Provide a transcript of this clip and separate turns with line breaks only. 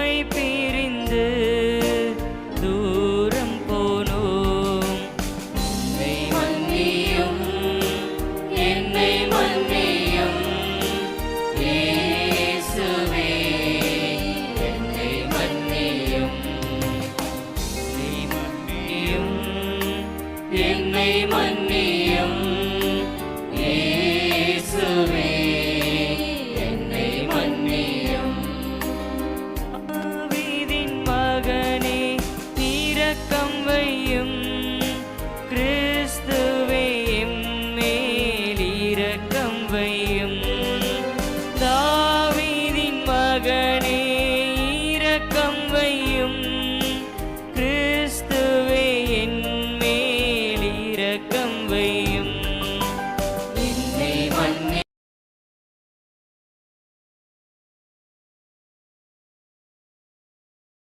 உம்மை பிரிந்து தூரம் போனோம். உம்மை மன்னியும் என்னை மன்னியும் இயேசுவே. என்னை மன்னியும் என்னை மன்னியும் என்னை மன்னியும். இரக்கம் வையும் கிறிஸ்துவே மேல் இரக்கம் வையும். தாவீதின் மகனே இரக்கம் வையும். கிறிஸ்துவே மேல் இரக்கம் வையும்.